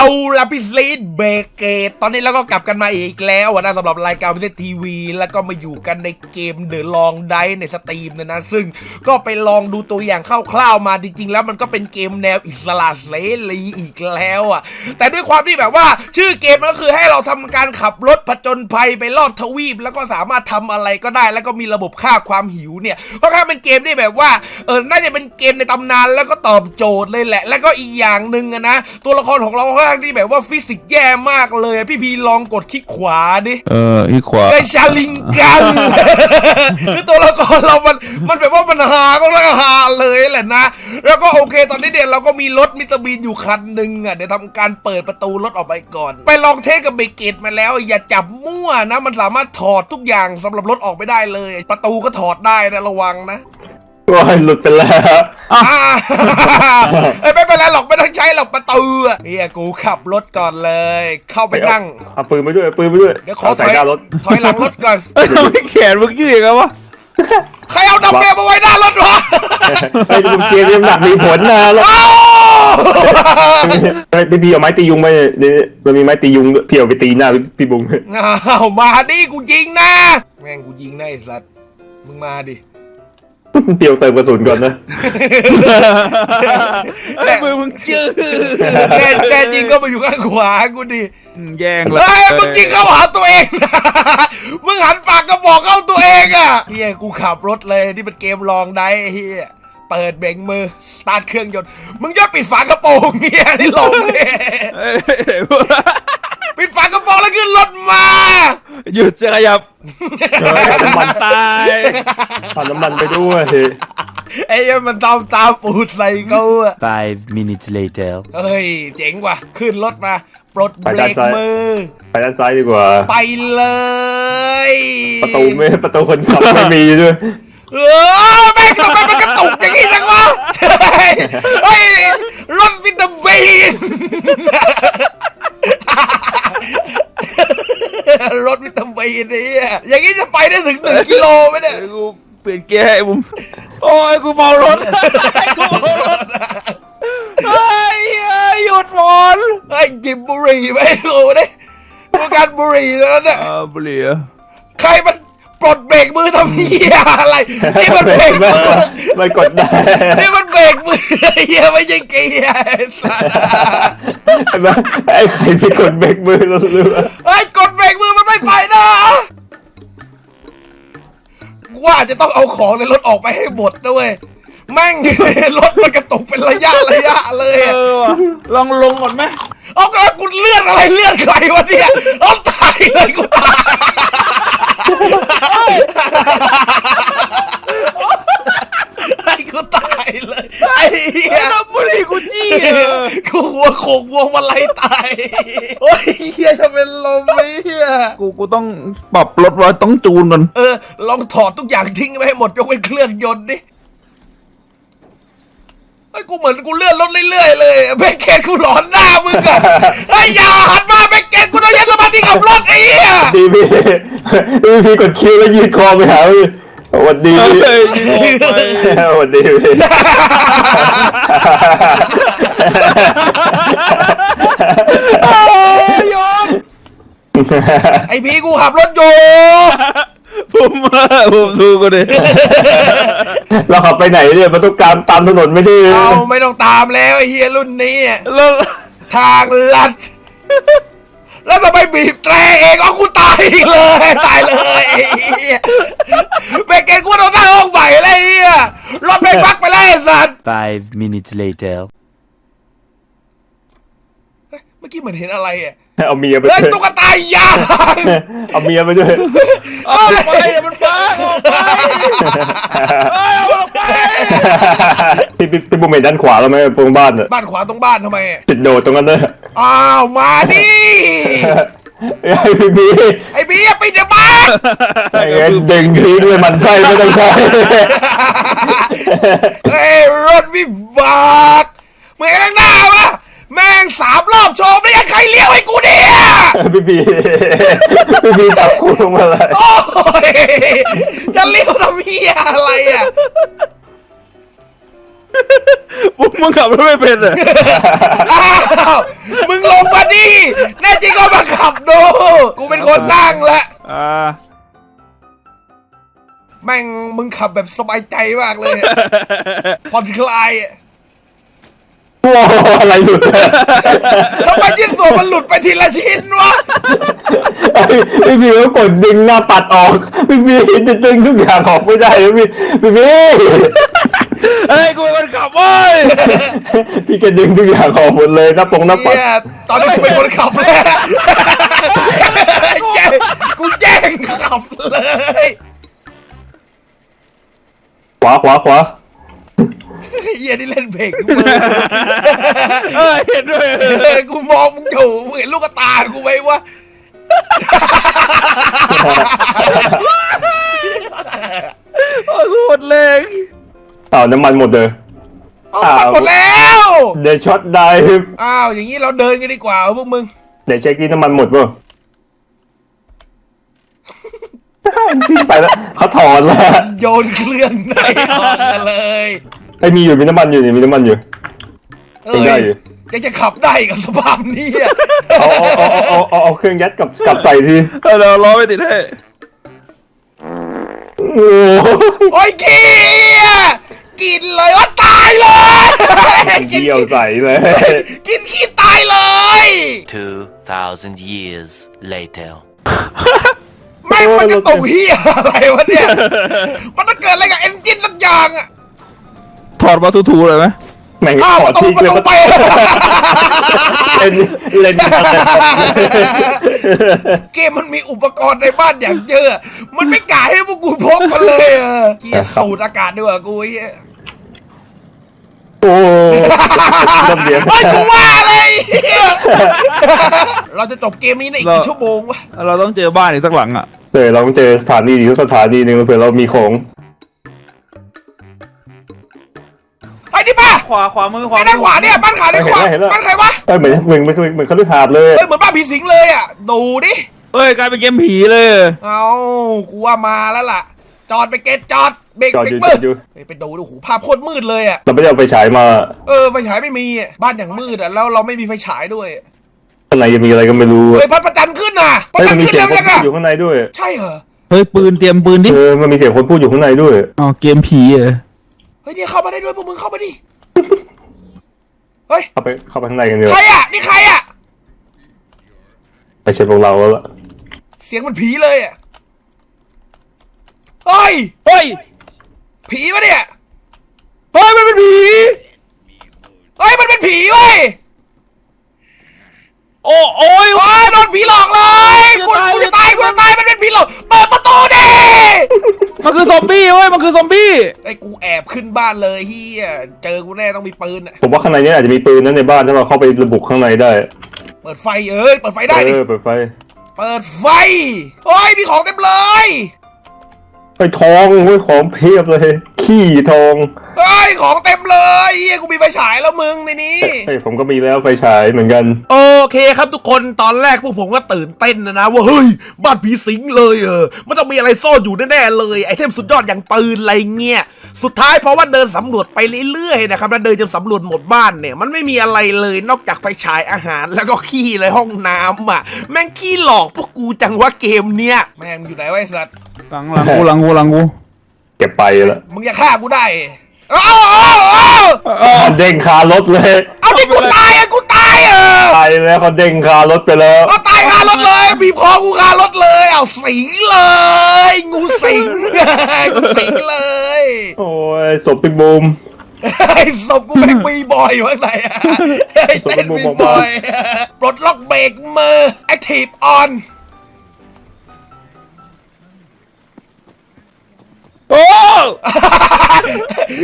เอาละพิซีดเบรกเกตตอนนี้เราก็กลับกันมาอีกแล้วนะสำหรับรายการพิเศษทีวี แล้วก็มาอยู่กันในเกมเดอะลองไดในสตรีมเนยนะ ซึ่งก็ไปลองดูตัวอย่างคร่าวๆมาจริงๆ แล้วมันก็เป็นเกมแนวอิสระเสรีอีกแล้วอะ แต่ด้วยความที่แบบว่าชื่อเกมก็คือให้เราทำการขับรถผจญภัยไปรอดทวีป แล้วก็สามารถทำอะไรก็ได้ แล้วก็มีระบบค่าความหิวเนี่ยเพราะถ้าเป็นเกมที่แบบว่าเออน่าจะเป็นเกมในตำนานแล้วก็ตอบโจทย์เลยแหละ แล้วก็อีกอย่างหนึ่งนะตัวละครของเราค่อนข้างที่แบบว่าฟิสิกส์แย่มากเลยพี่พีลองกดคลิกขวาดิ เอออีขวาไอชาลิงกัน คือตัวละครเรามันมันแบบว่ามันหาก็แล้วหาเลยแหละนะ แล้วก็โอเคตอนนี้เดี๋ยวเราก็มีรถมิสเตอร์บีนอยู่คันหนึ่งอะเดี๋ยวทำการเปิดประตูรถออกไปก่อน ไปลองเทสกับเบรกเกตมาแล้ว อย่าจับมั่วนะ มันสามารถถอดทุกอย่างสำหรับรถออกไปได้เลย ประตูก็ถอดได้นะระวังนะ ว้ายหลุดไปแล้ว อ่าเอ้ยไม่เป็นไรหรอกไม่ต้องใช้หรอกประตูอะเฮียกูขับรถก่อนเลย เข้าไปนั่ง เอาปืนไปด้วยเอาปืนไปด้วยเดี๋ยวขอเอาถใส่อยหน้ารถ ถอยหลังรถก่อน เอ้ยทำไมแขนมึงยืดอย่างนั้นวะใครเอาดัมเบลมาไว้หน้ารถวะไอ้ยมึงเกมยังหนักมีผลนะแล้วเอ้าไอ้ยพี่พี่เอาไม้ตียุงไปเนี่ยมันมีไม้ตียุงด้วยพี่เอาไปตีหน้าพี่พี่บุ้งเอามาดิกูยิงนะ แม่งกูยิงนะไอ้สัตว์มึงมาดิ เปียวเติมกระสุนก่อนนะไอ้ยมือมึงยืดแน่แน่จริงก็มาอยู่ข้างขวากูดิแย่งเลยเฮ้ยมึงยิงเข้าหาตัวเอง มึงหันปากกระบอกเข้าตัวเองอะเฮียกูขับรถเลยนี่เป็นเกมลองได้เฮีย เปิดเบรกมือสตาร์ทเครื่องยนต์มึงย่อปิดฝากระโปรงเฮียที่ลงเนี่ยเอ้ยเดี๋ยวปิดฝากระโปรงแล้วขึ้นรถมา หยุดจะขยับเออเอาน้ำมันตายเอาน้ำมันไปด้วยไอ้เหี้ยมันตามตาปูดใส่เขาอะ Five minutes later. เฮ้ย เจ๋งว่ะ ขึ้นรถมา ปลดเบรกมือ ไปด้านซ้ายดีกว่า ไปเลย ประตูไม่ประตูคนขับไม่มีด้วย เออแม่งทำไมมันกระตุกอย่างนี้จังวะเฮ้ยเฮ้ยรถวิตามินรถวิตามินเนี่ยอย่างนี้จะไปได้ถึงหนึ่งกิโลไหมเนี่ยเดี๋ยวกูเปลี่ยนเกียร์ให้บุมโอ้ยกูเมารถกูเมารถเฮ้ยเฮ้ยหยุดฝนไอ้ยจิบบุหรี่ไปให้กูดิต้องการบุหรี่แล้วเนี่ยอ่าบุหรี่เหรอใครมัน ปลดเบรกมือทำเหี้ยอะไรนี่มันเบรกมือไม่กดได้นี่มันเบรกมือเหี้ยไม่ใช่เกียร์ไอ้สัสเห็นไหมไอ้ใครไปกดเบรกมือเราเรือไอ้ยกดเบรกมือมันไม่ไปนะว่าจะต้องเอาของในรถออกไปให้หมดด้วยแม่งรถมันกระตุกเป็นระยะระยะเลยเออะอว่ะลองลงก่อนไหมเอากระกูเลื่อนอะไรเลื่อนใครวะเนี่ยเอาตายเลยกูตาย ไอ้กูตายเลย ไอ้เหี้ย น้ำบุหรี่กูจี้เออกูหัวโขกวงมาไล่ตาย โอ้ยเฮียจะเป็นลมไหมเฮียกูกูต้องปรับรถไว้ต้องจูนก่อนเออ ลองถอดทุกอย่างทิ้งไปให้หมดยกเว้นเครื่องยนต์ดิ ไอ้ยกูเหมือนกูเลื่อนรถเรื่อยๆเลยแบ็คเกตกูหลอนหน้ามึงอะไอ้ยอย่าหันมาแบ็คเกตกูต้องยัดสมาธิกับรถไอ้เหี้ยดีพี่พี่พี่กดคิวแล้วยืดคอไปหาพี่สวัสดีเฮ้พี่ยยิงออกไปสวัสดีพี่โอ้ยยอมไอ้พี่กูขับรถอยู่ ผมมาผมดูกูดิเราขับไปไหนเนี่ยมันต้องการตามถนนไม่ใช่เหรอเอาไม่ต้องตามแล้วไอ้เฮียรุ่นนี้อะแล้ว ทางลัด แล้วทำไมบีบแตรเองเอากูตายอีกเลยตายเลยไอ้เหี้ยแม่งเกณฑ์กูโดนหน้าห้องใหม่เลยไอ้เหี้ยรถไม่พักไปแล้วไอ้สัตว์ Five minutes later. เฮ้ยเมื่อกี้เหมือนเห็นอะไรอะเอาเมียไปเฮ้ยด้วยตุ๊กตายางเอาเมียไปด้วยเอาไปเดี๋ยวมันพังออกไปเอ้ยเอาออกไปพี่พี่พี่บุ้มเห็นด้านขวาแล้วไหมตรงบ้านอะบ้านขวาตรงบ้านทำไมอะติดโดดตรงนั้นเลยอ้าวมาดิไอ้พี่พี่ไอ้พี่ไปเดี๋ยวมาไอ้เงี้ยดึงทีด้วยมันไส้ไม่ต้องใช้เฮ้ยรถวิบากมึงเห็นข้างหน้าวะ แม่งสามรอบโชว์ไม่ยังใครเลี้ยวให้กูเนี่ยพี่พี่พี่พี่จับคู่ลงมาเลยโอ้ยจะเลี้ยวทำเหี้ยอะไรอะมึงมึงขับรถไม่เป็นเหรออ้าวมึงลงมาดิแน่จริงก็มาขับดู กูเป็นคนนั่งละ อ่าแม่งมึงขับแบบสบายใจมากเลยผ่อนคลายอะ โอ้อะไรหลุดเนี่ยทำไมชิ้นส่วนมันหลุดไปทีละชิ้นวะพี่พี่ก็กดดึงหน้าปัดออกพี่พี่จะดึงทุกอย่างออกไม่ได้พี่พี่พี่เฮ้ยกูเป็นคนขับเว้ยพี่แกดึงทุกอย่างออกหมดเลยหน้าปงหน้าปัด เนี่ยตอนนี้กูเป็นคนขับแล้วแจ้งกูแจ้งขับเลย ขวาขวาขวาเฮี ยนี่เล่นเพลงกูมือเออเห็นด้วยเออกูมองมึงอยู่มึงเห็นลูกตากูไหมวะโอ้ยกูหมดแรงอ้าวน้ำมันหมดเลยเอามันหมดแล้วเดี๋ยวช็อตได้อ้าวอย่างนี้เราเดินกันดีกว่าพวกมึงเดี๋ยวเช็คที่น้ำมันหมดป่ะทิ้งไปแล้วเขาถอนแล้ว โยนเครื่องในออกกันเลย ไอ้ยมีอยู่มีน้ำมันอยู่นี่มีน้ำมันอยู่ เอ้ยได้อยู่ ยังจะขับได้กับสภาพนี้อะ เอาเอาเอาเอาเอาเอาเครื่องยัดกับกับใส่ทีเออเดี๋ยวล้อไม่ติดให้โอ้โหโอ้ยเกียกินเลยว่าตายเลยกินเยี่ยวใส่เลยกินขี้ตายเลย 2,000 years later. ไม่งมันจะตกเฮียอะไรวะเนี่ย มันต้องเกิดอะไรกับเอนจินสักอย่างอะถ อดมาทูๆเลยไหมแม่งอ้าวขอระตูทิ้งประเลยตูไปเล่นเล่นเกมมันมีอุปกรณ์ในบ้านอย่างเยอะ มันไม่กล้าให้พวกกูพกมาเลยเออเกียสูดอากาศดีกว่ากูไอ้เหี้ยโอ้น้ำเดียไอ้ยกูว่าเลยเหี้ยเราจะจบเกมนี้ในอีกกี่ชั่วโมงวะ เราต้องเจอบ้านอีกสักหลังอะ เดี๋ยวเราต้องเจอสถานีอีกสถานีหนึ่งเผื่อเรามีของ ขวาขวามือขวาไอ้ด้านขวาเนี่ยบ้านขวาด้านขวาบ้านใครวะเอ้ยเหมือนเหมือนเหมือนเหมือนเขาลือหาดเลย เฮ้ยเหมือนบ้านผีสิงเลยอะดูดิเฮ้ยกลายเป็นเกมผีเลยเอากูว่ามาแล้วล่ะ จอดไปเกตจอดเบรกจอดเบรอกยู่มืจอดดอยู่ เฮ้ยไปดูดิโอ้โหภาพโคตรมืดเลยอะเราไม่ได้เอาไฟฉายมาเออไฟฉายไม่มีอะบ้านอย่างมืดอะแล้วเราไม่มีไฟฉายด้วยข้างในจะมีอะไรก็ไม่รู้เฮ้ยพระประจันทร์ขึ้นน่ะพระเฮ้ยจัมันนมีทร์ขึ้นเสียงแล้วคนยังอะพูดอยู่ข้างในด้วยใช่เหรอเฮ้ยปืนเตรียมปืนดิเออมันมีเสียงคนพูดอยู่ข้างในด้วย อ๋อเกมผีเหรอเฮ้ยเนี่ยเข้ามาได้ด้วยพวกมึงเข้ามาดิ เฮ้ย เข้าไปเข้าไปข้างในกันเดียวใครอะ นี่ใครอะ ไม่ใช่พวกเราแล้วล่ะเสียงมันผีเลยอะ เฮ้ย เฮ้ย ผีปะเนี่ย เฮ้ย มันเป็นผี เฮ้ย มันเป็นผีเว้ยโอ้โอ้ย ว้าโดนผีหลอกเลยกูกูจะตายกูจะตาย มันเป็นผีหลอก เปิดประตูดิ มันคือซอมบี้เว้ยมันคือซอมบี้ไอ้กูแอบขึ้นบ้านเลยเฮียเจอกูแน่ต้องมีปืนอะผมว่าข้างในนี้อาจจะมีปืนนั้นในบ้านถ้าเราเข้าไประบุข้างในได้เปิดไฟเอ้ยเปิดไฟได้ดิเออเปิดไฟ เปิดไฟโอ้ยมีของเต็มเลย ไปทองเว้ยของเพียบเลย ขี้ทองเฮ้ยของเต็มเลยเฮียกูมีไฟฉายแล้วมึงในนี้ เฮ้ยผมก็มีแล้วไฟฉายเหมือนกัน โอเคครับทุกคนตอนแรกพวกผมก็ตื่นเต้นนะนะว่าเฮ้ยบ้านผีสิงเลยเออมันต้องมีอะไรซ่อนอยู่แน่ๆเลยไอเทมสุดยอดอย่างปืนอะไรเงี้ยสุดท้ายเพราะว่าเดินสำรวจไปเรื่อยๆนะครับแล้วเดินจนสำรวจหมดบ้านเนี่ย มันไม่มีอะไรเลยนอกจากไฟฉายอาหารแล้วก็ขี้ในห้องน้ำอะ แม่งขี้หลอกพวกกูจังว่าเกมเนี้ยแม่งอยู่ไหนวะไอ้สัตว์ หลังหลังกูหลังกูหลังกูเก็บไปแล้วมึงอย่าฆ่ากูได้เอาเอาเอาเอาเออเด้งคารถเลยเอาที่กูตายอะกูตายเออตายแล้วเขาเด้งคารถไปแล้วเอาตายคารถเลยบีบคอกูคารถเลยเอาสิงเลยงูสิงงูสิงเลย โอ้ยศพพี่บูมไอ้ศพกูแบกบีบอยอยู่ข้างในอะไอ้เต้นบีบอย ปลดล็อกเบรกมือ Active on โอ้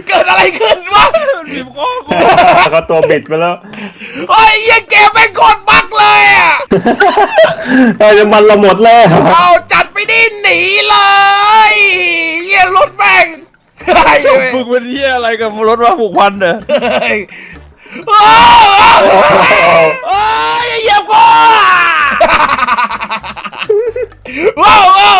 เกิดอะไรขึ้นวะมันบีบคอกูเขาตัวบิดไปแล้วโอ้ยเหี้ยังเกมแม่งโคตรบักเลยอะเอ้ยน้ำมันเราหมดแล้วเอาจัดไปดิหนีเลยเยี่ยรถแม่งไอ้เว้ยมึงเป็นเหี้ยอะไรกับรถว่าผูกพันเด้อเฮ้ยโอ้โหโอ้ยอย่าเหยียบกูว้าวว้าว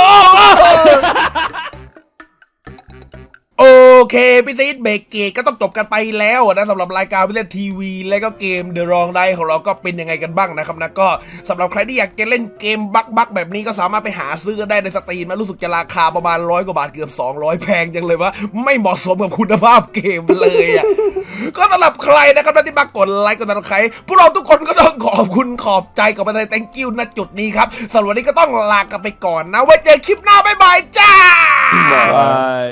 เบรกเกตก็ต้องจบกันไปแล้วนะสำหรับรายการพิเศษทีวี และก็เกม The Wrong d i ของเราก็เป็นยังไงกันบ้างนะครับนะก็สำหรับใครที่อยากจะเล่นเกมบักบักแบบนี้ก็สามารถไปหาซื้อได้ในสตรีมนะรู้สึกจะราคาประมาณร้อยกว่าบาทเกือบ 200 แพงจังเลยว่าไม่เหมาะสมกับคุณภาพเกมเลยอะก็สำหรับใครนะครับที่มากดไลค์กดติดตามใครพวกเราทุกคนก็ต้องขอบคุณขอบใจกับประเทศ thank you ณจุดนี้ครับสำหรับวันนี้ก็ต้องลากันไปก่อนนะไว้เจอคลิปหน้าบ๊ายบายจ้าบาย